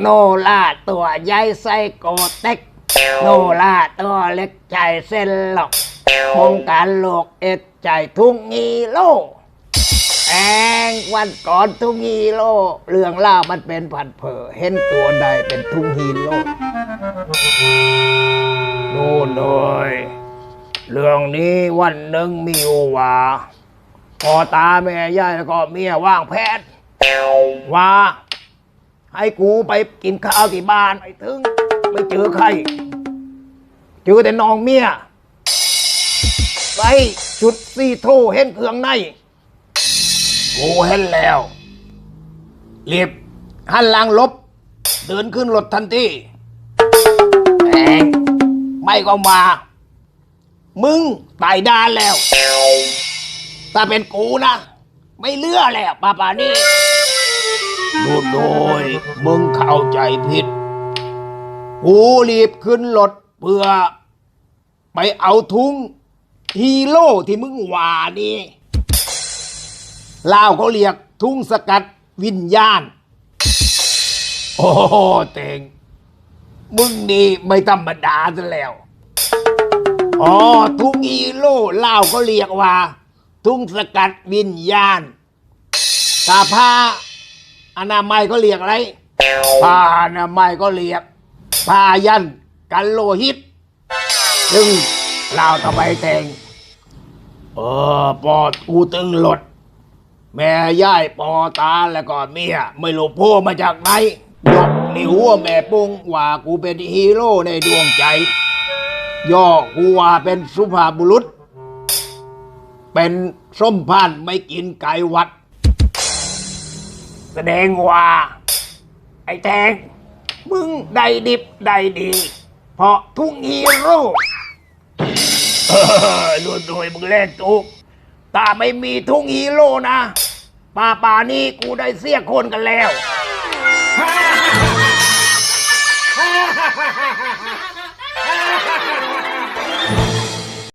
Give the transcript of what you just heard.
โนล่าตัวใหญ่ไส้โกเต็ก โนล่าตัวเล็กใจเส้นหลอกวงการโลกเอ็ดใจทุ่งงีโลแองวันก่อนทุ่งฮีโร่เรื่องเล่ามันเป็นผันเผอเห็นตัวใดเป็นทุ่งฮีโร่นู่นเลยเรื่องนี้วันหนึ่งมีโอวาพอตาแม่ยายแล้วก็เมียว่างแพทย์ว่า ให้กูไปกินข้าวที่บ้านไปถึงไม่เจอใครเจอแต่น้องเมียไปชุดซีโทเห็นเครื่องในกูเห็นแล้วรีบหันหลังลบ เดินขึ้นรถทันทีแองไม่ก็มา มึงตายดานแล้ว ถ้าเป็นกูนะ ไม่เลือแล้วป้าป่านี่ ดูโดยมึงเข้าใจผิด กูรีบขึ้นรถเพื่อ ไปเอาทุงฮีโร่ที่มึงว่านี่ลาวเขาเรียกทุ่งสกัดวิญญาณ โอ้โหเต็งมึงนี่ไม่ธรรมดาซะแล้ว อ๋อ ทุ่งฮีโร่ลาวเขาเรียกว่า ทุ่งสกัดวิญญาณตาผ้า อนามัยก็เรียกอะไรผ้าอนามัยก็เรียกผ้ายันกันโลหิต ซึ่งลาวทำไมแต่งเออปอดกูตึงหลด แม่ย่ายปอตาแล้วก็เมียไม่รู้พูดมาจากไหนยกนิ้วแม่ปุ้งว่ากูเป็นฮีโร่ในดวงใจ ย่อกูว่าเป็นสุภาพบุรุษ เป็นส้มพันไม่กินไก่วัด แสดงว่า ไอ้แทงมึงได้ดิบได้ดี เพราะทุ่งฮีโร่เออรวดโดยมึงเล่นตุกตาไม่มีทุ่งฮีโร่นะ ป่าป่านี่กูได้เสียคนกันแล้ว